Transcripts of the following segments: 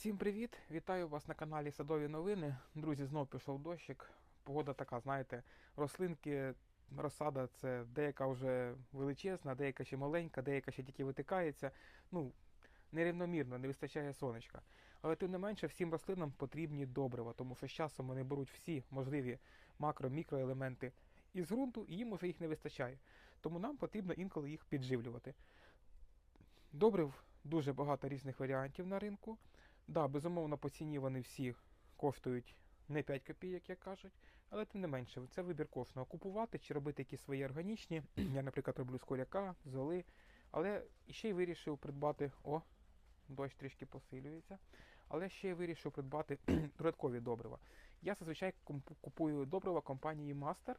Всім привіт! Вітаю вас на каналі Садові новини. Друзі, знов пішов дощик. Погода така, знаєте, рослинки, розсада це деяка вже величезна, деяка ще маленька, деяка ще тільки витикається. Ну, нерівномірно, не вистачає сонечка. Але тим не менше, всім рослинам потрібні добрива, тому що з часом вони беруть всі можливі макро-мікроелементи із ґрунту, і їм уже їх не вистачає. Тому нам потрібно інколи їх підживлювати. Добрив дуже багато різних варіантів на ринку. Да, безумовно, по ціні вони всі коштують не 5 копійок, як кажуть, але тим не менше, це вибір кожного. Купувати чи робити якісь свої органічні. Я, наприклад, роблю з коряка, золи, але ще й вирішив придбати. О, дощ трішки посилюється. Але ще й вирішив придбати додаткові добрива. Я зазвичай купую добрива компанії Master.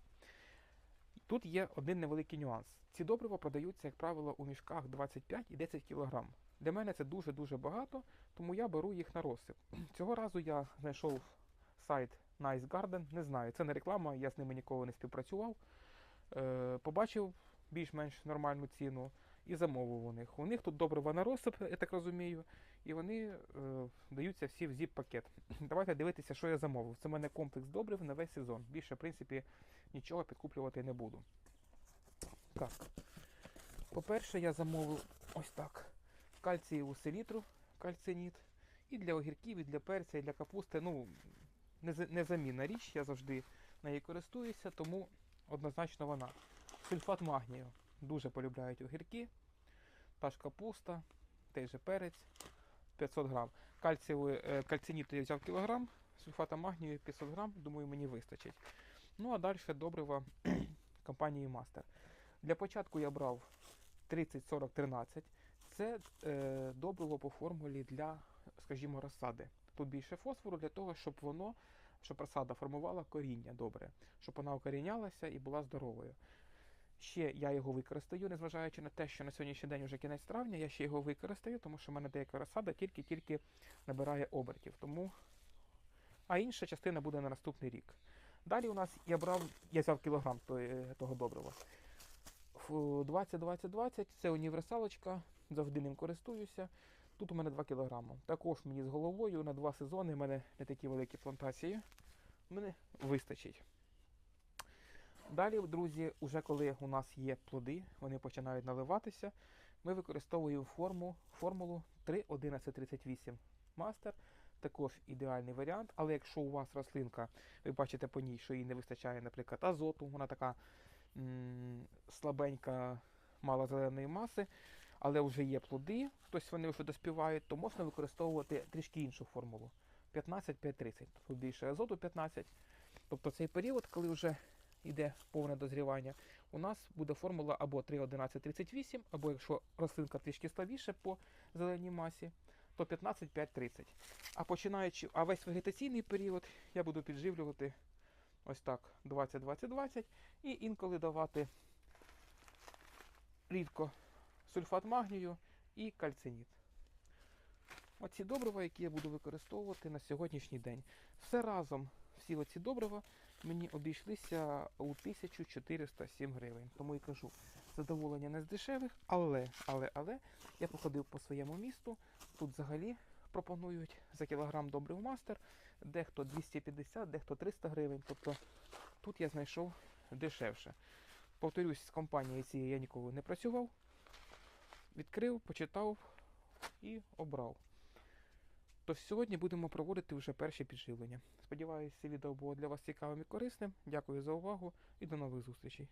Тут є один невеликий нюанс. Ці добрива продаються, як правило, у мішках 25 і 10 кг. Для мене це дуже-дуже багато, тому я беру їх на розсип. Цього разу я знайшов сайт Nice Garden, не знаю, це не реклама, я з ними ніколи не співпрацював. Е, побачив більш-менш нормальну ціну і замовив у них. У них тут добрива на розсип, я так розумію, і вони е, даються всі в зіп-пакет. Давайте дивитися, що я замовив. Це в мене комплекс добрив на весь сезон. Більше, в принципі, нічого підкуплювати не буду. Так. По-перше, я замовив ось так. Кальцієву селітру, кальциніт. І для огірків, і для перця, і для капусти. Ну, незамінна річ, я завжди нею користуюся, тому однозначно вона. Сульфат магнію. Дуже полюбляють огірки. Та ж капуста, той же перець 500 грам. Е, кальциніту я взяв кілограм, сульфата магнію 500 грам, думаю, мені вистачить. Ну а далі добрива компанії Master. Для початку я брав 30-40-13. Це е, добриво по формулі для, скажімо, розсади. Тут більше фосфору для того, щоб воно, щоб розсада формувала коріння добре, щоб вона укорінялася і була здоровою. Ще я його використаю, незважаючи на те, що на сьогоднішній день вже кінець травня, я ще його використаю, тому що в мене деяка розсада тільки-тільки набирає обертів. Тому... А інша частина буде на наступний рік. Далі у нас я брав, я взяв кілограм тої- того добрива. 20-20-20 це універсалочка, завжди ним користуюся. Тут у мене 2 кг. Також мені з головою на два сезони, в мене не такі великі плантації. Мене вистачить. Далі, друзі, уже коли у нас є плоди, вони починають наливатися, ми використовуємо форму, формулу 3.1138 Master. Також ідеальний варіант, але якщо у вас рослинка, ви бачите по ній, що їй не вистачає, наприклад, азоту, вона така м, слабенька, мало зеленої маси, але вже є плоди, тобто вони вже доспівають, то можна використовувати трішки іншу формулу. 15-5-30. Тут більше азоту 15. Тобто цей період, коли вже йде повне дозрівання, у нас буде формула або 3.1138, або якщо рослинка трішки слабіше по зеленій масі, то 15-5-30. А починаючи, а весь вегетаційний період я буду підживлювати ось так 20-20-20 і інколи давати рідко сульфат магнію і кальциніт. Оці добрива, які я буду використовувати на сьогоднішній день. Все разом, всі оці добрива мені обійшлися у 1407 гривень. Тому і кажу, задоволення не з дешевих, але, але, але я походив по своєму місту. Тут взагалі пропонують за кілограм добрив мастер, дехто 250, дехто 300 гривень. Тобто тут я знайшов дешевше. Повторюсь, з компанією цієї я ніколи не працював. Відкрив, почитав і обрав. Тож сьогодні будемо проводити вже перші підживлення. Сподіваюся, відео було для вас цікавим і корисним. Дякую за увагу і до нових зустрічей.